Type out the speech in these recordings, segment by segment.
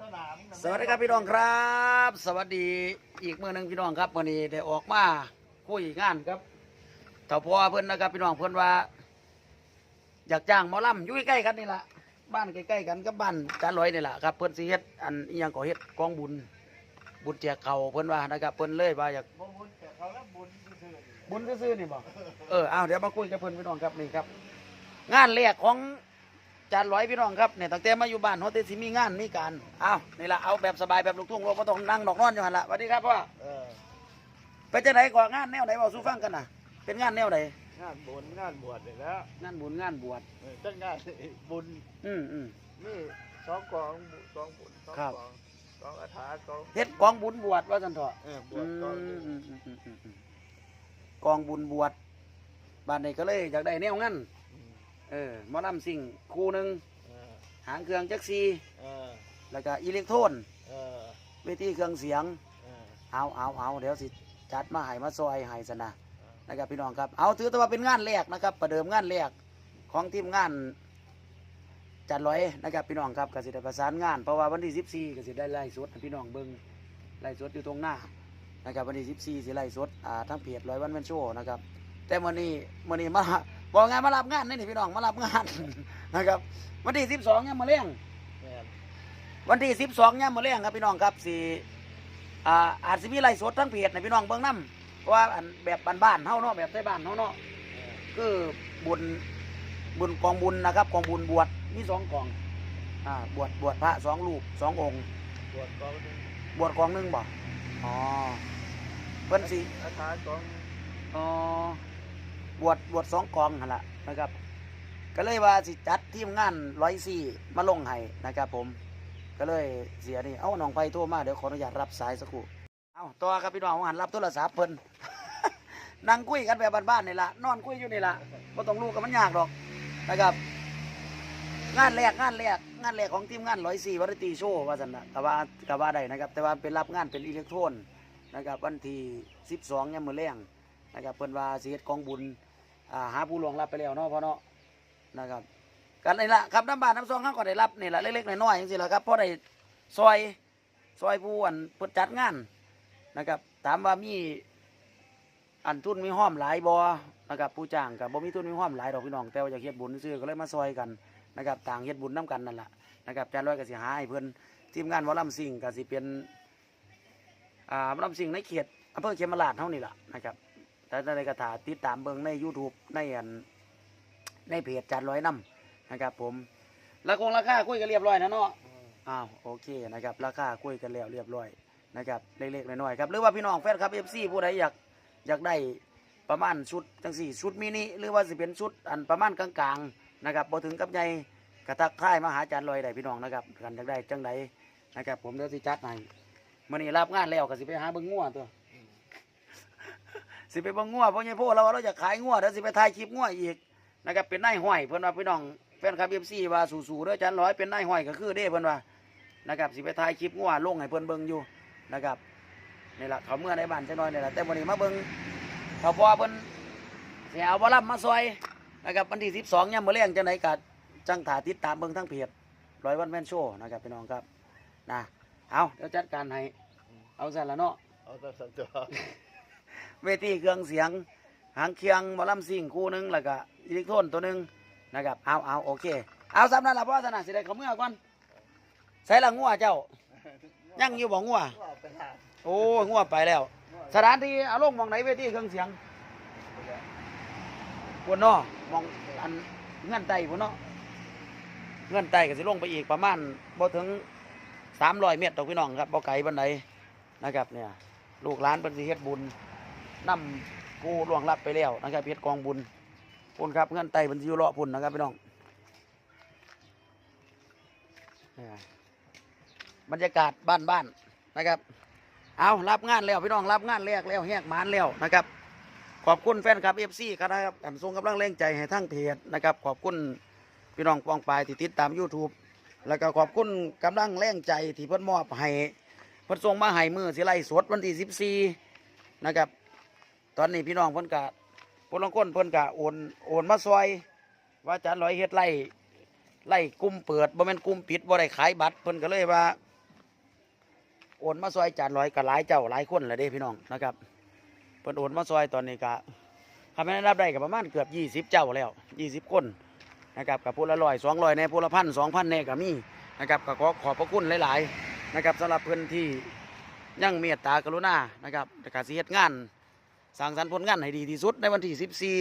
ต้นหนามสวัสดีครับพี่น้องครับ สวัสดีอีกเมื่อหนึงพี่น้องครับวันนี้ได้ออกมาคุยงานครับเต่าพ่อเพื่อนนะครับพี่น้องเพื่อนว่า อยากจ้างหมอลำอยู่ใกล้ๆกันนี่แหละบ้านใกล้ๆกันกับบ้านจานลอยนี่แหละครับเพื่อนสิเฮ็ดอันอิหยังก่อเฮ็ดกองบุญ บุญแจกเขาวเพื่อนว่านะครับเพื่อนเลยว่าอยากบุญบุญแต่เขาแล้วบุญซื่อบุญซื่อๆนี่บอกเออเอาเดี๋ยวมาคุยกับเพื่อนพี่น้องครับนี่ครับ งานแรกของ จานร้อยพี่น้องครับเนี่ยตั้งแต่มาอยู่บ้านเขาแต่สิมีงานมีการเอานี่ละเอาแบบสบายแบบลูกทุ่งเราก็ต้องนั่งดอกนอนอยู่หันละสวัสดีครับพ่อๆเออไปจะไหนก่อนงานแนวไหนบอกสู้ฟังกันนะเป็นงานแนวไหนงานบุญงานบวชนี่แหล้วงานบุญงานบวชจังงานบุญอืมอืมนี่สองกองบุญสองบุญสองครับกองกองอาถากองเฮ็ดกองบุญบวชว่าสันเถอะเออบอืวชกองมอืมอืมอืมอืมอืมกองบุญบวชบ้านนี้ก็เลยอยากได้แนวงั้นอืม เออหมอลำสิ่งคู่หนึ่งเออหางเครื่องจักซีเออแล้วก็อิเล็กโทรนเออเวทีเครื่องเสียง เออเอาเอาเอาเดี๋ยวสิจัดมาให้มาซอยให้สนะนะครับพี่น้องครับ เอาถือแต่ว่าเป็นงานแรกนะครับ ประเดิมงานแรกของทีมงานจัดร้อยนะครับพี่น้องครับกสิได้ประสานงานเพราะว่าวันที่14ก็สิได้ไล่สดให้พี่น้องเบิ้งไล่สดอยู่ตรงหน้านะครับวันที่14สิไล่สดอ่าทั้งเพจร้อยวันแมนโชว์นะครับแต่วันนี้วันนี้มา บอกงานมารับงานนี่นี่พี่น้องมารับงาน นะครับ วันที่12เนี่ยามมาเลี้ยงแม่นวันที่12เนี่ยามมาเลี้ยงครับพี่น้องครับสิอ่าอาจสิมีไลฟ์สดทั้งเพจในพี่น้องเบิ่งนํเพราะว่าอันแบบบ้านๆเฮาเนาะแบบไทบ้านเฮาเนาะเออคือบุญบุญกองบุญนะครับกองบุญบวชมีสองกองอ่าบวชบวชพระสองรูปสององค์บวชกองหนึ่งบวชกองหนึงบ่อ๋อเพิ่นสิอาถากองอ๋อ บวชบวชสองกองหั่นล่ะนะครับ ก็เลยว่าสิจัดทีมงานร้อยสี่มาลงให้นะครับ ผม ก็เลยเสียนี่เอ้าน้องไปโทรมาเดี๋ยวขออนุญาตรับสายสักครู่เอาต่อครับพี่น้องหันรับโทรศัพท์เพิ่นนั่งคุยกันแบบบ้านๆนี่ละนอนคุยอยู่นี่ละบ่ต้องรู้กันมันยากหรอกนะครับ งานแรกงานแรกงานแรกของทีมงานร้อยสี่วาไรตีโชว์ว่าสันนะกะว่ากะว่าได้นะครับ แต่ว่าเป็นรับงานเป็นอิเล็กโทรนนะครับวันที่สิบสองยามมื้อแรงนะครับเพิ่นว่าสิเฮ็ดกองบุญ อ่าหาผู้หลวงรับไปแล้วเนาะพ่อเนาะนะครับกันนี่ละครับน้ำบานน้ำซองข้างก็ได้รับนี่ละเล็กๆน้อยๆจังซี่ละครับพอได้ซอยซอยผู้อันเพิ่นจัดงานนะครับ ถามว่ามีอันทุนมีห้อมหลายบ่นะครับผู้จ้างกับบ่มีทุนมีห้อมหลายดอกพี่น้องแต่ว่าอยากเฮ็ดบุญซื่อก็เลยมาซอยกันนะครับต่างเฮ็ดบุญน้กันนั่นแหละนะครับจารย์ร้อยก็สิหาให้เพิ่อนทีมงานหมอลำซิ่งก็สิเป็นอ่าหมอลำซิ่งในเขตอำเภอเขมราชเท่านี้แหละนะครับ แต่ในกระถาติดตามเบิ่งใน YouTube ในอันในเพจจารย์ร้อยน้ำนะครับ ผมราคงราคาคุยกันเรียบร้อยนะเนาะอ้าวโอเคนะครับ ราคาคุยกันแล้วเรียบร้อยนะครับเล็กๆน้อยๆครับหรือว่าพี่น้องแฟนคลับ FC ผู้ใดอยากอยากได้ประมาณชุดจังสี่ชุดมินิหรือว่าสิเป็นชุดอันประมาณกลางๆนะครับบ่ถึงกับใหญ่กระทักทายมาหาจารย์ลอยได้พี่น้องนะครับกันอยากได้จังใดนะครับ ผมเดี๋ยวสิจัดให้มื้อนี้รับงานแล้วก็สิไปหาเบิ่งงัวตัว สิไปบิ่งงัวเพราะไงพวกเราว่าเราอยากขายงัวเดี๋ยวสิไปถ่ายคลิปงัวอีกนะครับเป็นนายห้อยเพิ่อนว่าพี่น้องแฟนคลับ FC ว่าสู่ๆเด้ออาจารย์ลอยเป็นนายห้อยก็คือเด้เพิ่อนว่านะครับสิไปถ่ายคลิปงัวลงให้เพิ่อนเบิ่งอยู่นะครับนี่แหละเขาเมื่อในบ้านจังน้อยนี่แหละแต่วันนี้มาเบิ่งเขาพอเพิ่นเสิเอาบ่รับมาซอยนะครับวันที่12ยามมื้อแลงจังไดก็จังถ่าติดตามเบิ่งทั้งเพจร้อยวันแม่นโชว์นะครับพี่น้องครับนะเอาเดี๋ยวจัดการให้เอาซั่นละเนาะเอาแต่สันตัว เวทีเครื่องเสียง หางเคียงหมอลำซิ่งคู่หนึงแล้วก็อิเล็กโทรนตัวหนึงนะครับเอาเอาโอเค เอาสำนั้นละพ่อสนะสิได้เขาเมื่อก่อนใส่ละงัวเจ้า ยังอยู่บ่งัว ว่าไปหาโอ้ยงัวไปแล้ว สถานที่เอาลงหมองไหนเวทีเครื่องเสียงบนนอมองอันเงื่อนไตบนนอเงื่อนไตก็สิลงไปอีกประมาณบ่ถึงสามร้อยเมตรตกพี่น้องครับบ่ไกลบันไดนะครับเนี่ย ลูกหลานเป็นสิเฮ็ดบุญ นำผู้ล่วงลับไปแล้วนะครับเฮ็ดกองบุญพุ่นครับเงื่อนไตเป็นอยู่เลาะพุ่นนะครับพี่น้องบรรยากาศบ้านๆนะครับ เอารับงานแล้วพี่น้องรับงานแรกแล้วแหกมานแล้วนะครับ ขอบคุณแฟนคลับเอฟซีครับแอมส่งกำลังแรงใจให้ทั้งเพจนะครับ ขอบคุณพี่น้องปองปายที่ติดตาม YouTube แล้วก็ขอบคุณกำลังแรงใจที่เพิ่นมอบให้เพิ่นส่งมาให้มือสิไลสดวันที่14นะครับ ตอนนี้พี่น้องเพิ่นกะพลังคนเพิ่นกะโอนโอนมาซอย ว่าจะร้อยเฮ็ดไล่ไล่กลุ่มเปิดบ่แม่นกลุ่มปิดบ่ได้ขายบัตรเพิ่นก็เลยว่าโอนมาซอยจานร้อยกับหลายเจ้าหลายคนเลยเด้พี่น้องนะครับเพิ่นโอนมาซอยตอนนี้ก็ทำให้ได้รับได้กับประมาณเกือบยี่สิบเจ้าแล้วยี่สิบคนนะครับกับผู้ละร้อยสองร้อยในผู้ละพันสองพันในก็มีนะครับก็ขอขอบพระคุณหลาย ๆ นะครับสำหรับเพื่อนที่ยังเมตตากรุณานะครับในการสิเฮ็ดงาน สร้างสรรค์ผลงานให้ดีที่สุดในวันที่สิบสี่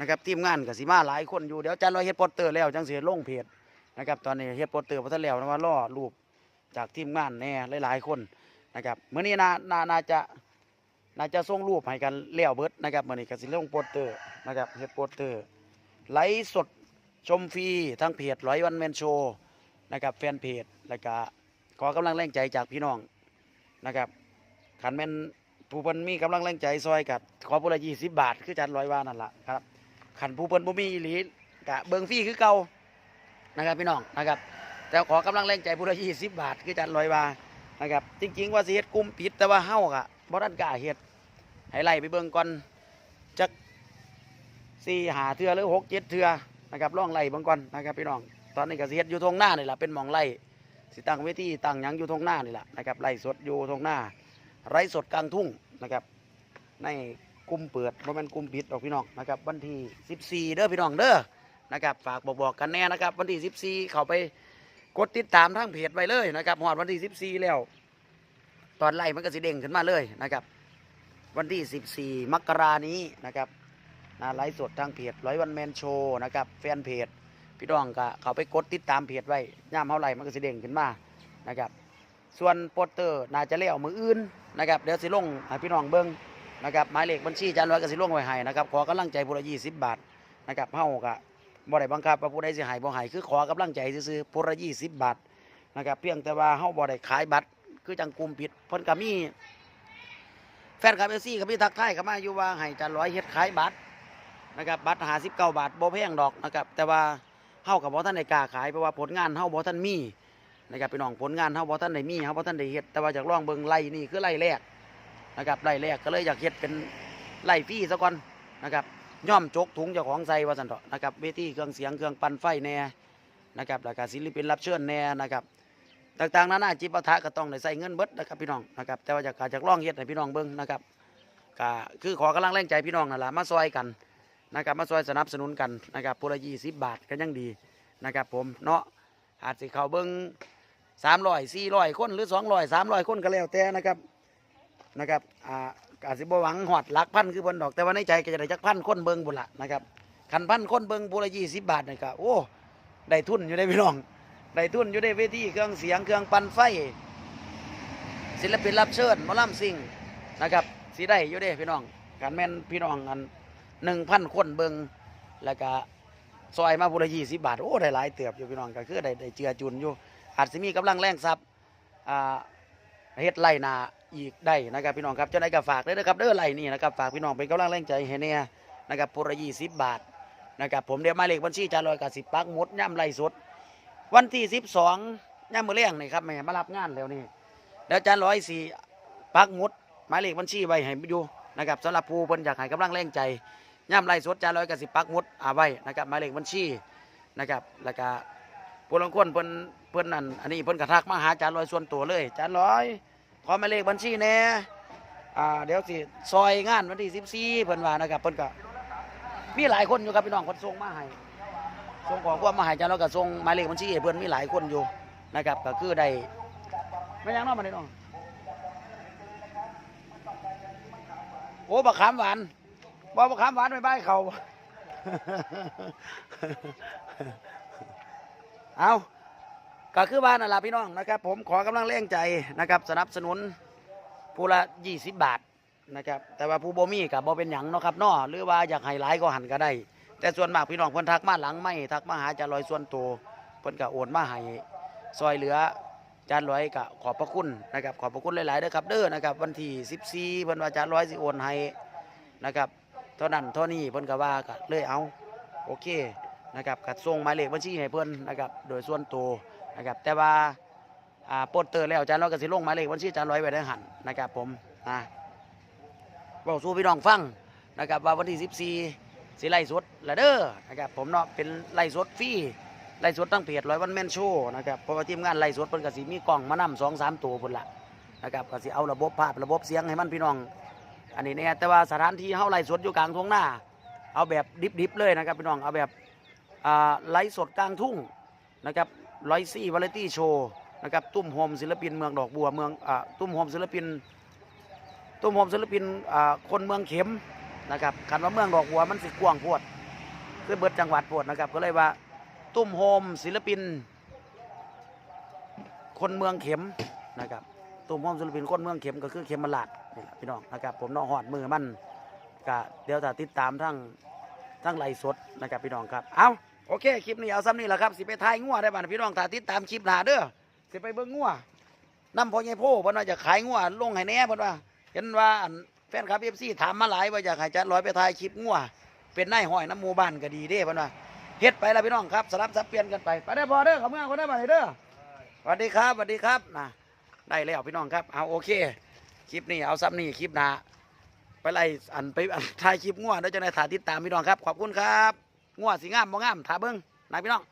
นะครับทีมงานกับสิมาหลายคนอยู่เดี๋ยวจานรอยเฮ็ดโปสเตอร์แล้วจังเสิลงเพจนะครับตอนนี้เฮ็ดโปสเตอร์พอทันแล้วนะว่าล่อรูปจากทีมงานแน่หลายๆคนนะครับเมื่อนี้นานาน่าจะน่าจะส่งรูปให้กันเลี้ยวเบิดนะครับเมื่อนี้ก็สิลงโปสเตอร์นะครับเฮ็ดโปสเตอร์ไลฟ์สดชมฟรีทั้งเพจร้อยวันแมนโชว์นะครับแฟนเพจแล้วก็ขอกำลังแรงใจจากพี่น้องนะครับขันแมน ผู้เพิ่นมีกำลังแรงใจซอยกับขอผู้ละยี่สิบบาท คือจัดร้อยว่านั่นแหละครับขันผู้เพิ่นบ่มีอีหลีกะเบิงฟรีคือเก่านะครับพี่น้องนะครับ แต่ขอกำลังแรงใจผู้ละยี่สิบบาท คือจันลอยว่านะครับ จริง ๆ ว่าสิเฮ็ดกลุ่มปิดแต่ว่าเฮากะบ่ทันกล้าเฮ็ดให้ไล่ไปเบิ่งก่อนจักสี่หาเทื่อหรือหกเจ็ดเทื่อนะครับล่องไล่เบิงก่อนนะครับพี่น้องตอนนี้ก็สิเฮ็ดอยู่ทงหน้านี่แหละเป็นหมองไล่สิตั้งเวทีตั้งหยังอยู่ทงหน้านี่แหละนะครับไล่สดอยู่ทงหน้า ไร่สดกลางทุ่งนะครับ ในกลุ่มเปิดบ่แมนกลุ่มปิดดอกพี่น้องนะครับ วันที่ 14 เด้อพี่น้องเด้อนะครับ ฝากบอกๆกันแน่นะครับ วันที่ 14 เข้าไปกดติดตามทางเพจไว้เลยนะครับหอดวันที่ 14 แล้ว ตอนไล่มันก็สิเด้งขึ้นมาเลยนะครับ วันที่ 14 มกรานี้นะครับไลฟ์สดทางเพจร้อยวันแมนโชว์นะครับแฟนเพจพี่น้องก็เขาไปกดติดตามเพจไว้ย่ามเท่าไหร่มันก็สิเด้งขึ้นมานะครับ ส่วนโปสเตอร์น่าจะเลี้ยวมืออื่นนะครับเดี๋ยวสิลงให้พี่น้องเบิ้งนะครับหมายเลขบัญชีจานร้อยก็สิลงไว้ให้นะครับขอกำลังใจผู้ละยี่สิบบาทนะครับเฮาก็บ่ได้บังคับว่าผู้ใดสิหายบ่หายคือขอกำลังใจซื่อผู้ละยี่สิบบาทนะครับเพียงแต่ว่าเฮาบ่ได้ขายบัตร คือจังกลุ่มปิดเพิ่นก็มีแฟนคลับเอซี่ก็มีทักทายเข้ามาอยู่ว่าให้จันร้อยเฮ็ดขายบัตรนะครับบัตร59บเก้าบาทบ่แพงดอกนะครับแต่ว่าเฮาก็บ่ทันได้กล้าขายเพราะว่าผลงานเฮาบ่ทันมี นะครับพี่น้องผลงานเฮาบ่ทันได้มีเฮาบ่ทันได้เฮ็ดแต่ว่าอยากล่องเบิ่งไล่นี่คือไล่แรกนะครับไล่แรกก็เลยอยากเฮ็ดเป็นไล่ฟรีซะก่อนนะครับย่อมจกถุงเจ้าของใส่ว่าสันเถาะนะครับเวทีเครื่องเสียงเครื่องปั่นไฟแน่นะครับแล้วก็ศิลปินรับเชิญแน่นะครับต่างๆนานาจิปาถะก็ต้องได้ใส่เงินเบิดนะครับพี่น้องนะครับแต่ว่าจากการจากล่องเฮ็ดให้พี่น้องเบิ่งนะครับก็คือขอกำลังแรงใจพี่น้องนั่นแหละมาซอยกันนะครับมาซอยสนับสนุนกันนะครับพูละยี่สิบบาทก็ยังดีนะครับผมเนาะอาจสิเขาเบิ่ง สามร้อยสี่ร้อยคนหรือสองร้อยสามร้อยคนก็แล้วแต่นะครับนะครับอ่าก็อาจสิบหวังหอดหลักพันคือเพิ่นดอกแต่ว่าในใจก็จะได้จักพันคนเบิงบุนละนะครับคันพันคนเบิงบุละยี่สิบบาทนี่ก็โอ้ได้ทุนอยู่ได้พี่น้องได้ทุนอยู่ได้เวทีเครื่องเสียงเครื่องปั่นไฟ ศิลปินรับเชิญมอลำซิงนะครับสิได้อยู่ได้พี่น้องการแม่นพี่น้องอันหนึ่งพันคนเบิงแล้วก็ซอยมาบุละยี่สิบบาทโอ้ได้หลายเติบอยู่พี่น้องก็คือได้ได้เจือจุนอยู่ อาจสิมีกำลังแรงทรัพย์เฮ็ดไล่นาอีกได้นะครับพี่น้องครับเจ้าไหนก็ฝากเด้อนะครับเด้อไล่นี่นะครับฝากพี่น้องเป็นกำลังแรงใจให้เนี่ยนะครับพละยี่สิบบาทนะครับผมเดี๋ยวมาเลขบัญชีจานลอยกับสิบปักมดย่ำไล่สดวันที่สิบสองย่ำมือเลี้ยงนี่ครับแม่มารับงานแล้วนี่แล้วจานร้อยสี่ปักมดหมายเลขบัญชีไว้ให้อยู่นะครับสำหรับผู้เพิ่นอยากให้กำลังแรงใจย่ำไล่สดจานลอยกับสิบปักมดเอาไว้นะครับหมายเลขบัญชีนะครับแล้วก็ผู้ลงคนเพิ่น เพิ่นนั่นอันนี้เพิ่นกระทักมาหาจานลอยส่วนตัวเลยจานลอยขอหมายเลขบัญชีแน่อ่าเดี๋ยวสิซอยงานวันที่สิบสี่เพิ่นว่านะครับเพิ่นก็มีหลายคนอยู่ครับพี่น้องเพิ่นส่งมาให้ส่งของความมาให้จ้าเราก็ส่งหมายเลขบัญชีเพิ่นมีหลายคนอยู่นะครับก็คือได้ไม่ยังน้องมาได้น้องโอ้บักขามหวานบ่บักขามหวานไม่ใบายเขาเอา ก็คือว่านั่นละพี่น้องนะครับ ผมขอกำลังแรงใจนะครับ สนับสนุนผู้ละยี่สิบบาทนะครับ แต่ว่าผู้บ่มีกับบ่เป็นหยังเนาะครับนาะหรือว่าอยากให้หลายก็หันก็ได้ แต่ส่วนมากพี่น้องเพิ่นทักมาหลังไม่ทักมาหาจานลอยส่วนตัวเพิ่นก็โอนมาให้ซอยเหลือจานลอยก็ขอบพระคุณนะครับขอบพระคุณหลายๆเด้อครับเด้อนะครับวันที่14เพิ่นว่าจานลอยสิโอนให้นะครับเท่านั้นเท่านี้เพิ่นก็ว่าก็เลยเอาโอเคนะครับก็ส่งหมายเลขบัญชีให้เพิ่นนะครับโดยส่วนตัว นะครับแต่ว่าโปสเตอร์แล้วอาจารย์ร้อยก็สิลงมาเลขบัญชีอาจารย์ร้อยไว้ในหันนะครับผมนะบอกสู่พี่น้องฟังนะครับว่าวันที่ 14สิไล่สดละเด้อนะครับผมเนาะเป็นไล่สดฟรีไล่สดตั้งเพจร้อยวันแมนโชว์นะครับเพราะว่าทีมงานไล่สดเพิ่นก็สิมีกล้องมานำสองสามตัวพุ่นละนะครับก็สิเอาระบบภาพระบบเสียงให้มันพี่น้อง อันนี้เนี่ยแต่ว่าสถานที่เฮาไลฟ์สดอยู่กลางทุ่งหน้า เอาแบบดิบๆเลยนะครับพี่น้องเอาแบบไลฟ์สดกลางทุ่งนะครับ ร้อยซี่วาไรตี้โชว์นะครับตุ้มโฮมศิลปินเมืองดอกบัวเมืองอ่าตุ้มโฮมศิลปิน ตุ้มโฮมศิลปินอ่าคนเมืองเข็มนะครับคันว่าเมืองดอกบัวมันสิกว้างโพวดคือเบิดจังหวัดโพวดนะครับก็เลยว่าตุ้มโฮมศิลปิน คนเมืองเข็มนะครับตุ้มโฮมศิลปินคนเมืองเข็มก็คือเข็มมลาดนี่แหละพี่น้องนะครับผมน้องหอดมือมันก็เดี๋ยวถ้าติดตามทั้งทั้งไลฟ์สดนะครับพี่น้องครับ เอา โอเคคลิปนี้เอาซ้ำนี่แหละครับสิไปทายงัวได้บ้านพี่น้องถ้าติดตามคลิปหนาเด้อสิไปเบิ่งงัวน้ำพอใหญ่โพเพิ่นว่าจะขายงัวลงให้แน่เพิ่นว่าเห็นว่าแฟนคลับเอฟซีถามมาหลายว่าอยากให้จัดร้อยไปถ่ายคลิปงัวเป็นนายห้อยน้ำหมู่บ้านก็ดีเด้เพิ่นว่าเฮ็ดไปแล้วพี่น้องครับสลับสับเปลี่ยนกันไปไปได้พอเด้อขาเมืองคนได้อมาเด้อสวัสดีครับสวัสดีครับนะได้แล้วพี่น้องครับเอาโอเค คลิปนี้เอาซ้ำนี่คลิปหนาไปไล่อันไปอันถ่ายคลิปงัวเดี๋ยวจะได้ถ่ายติดตามพี่น้องครับ ขอบคุณครับ งัวสีงามบ่งามถ้าเบิ้งนายพี่น้อง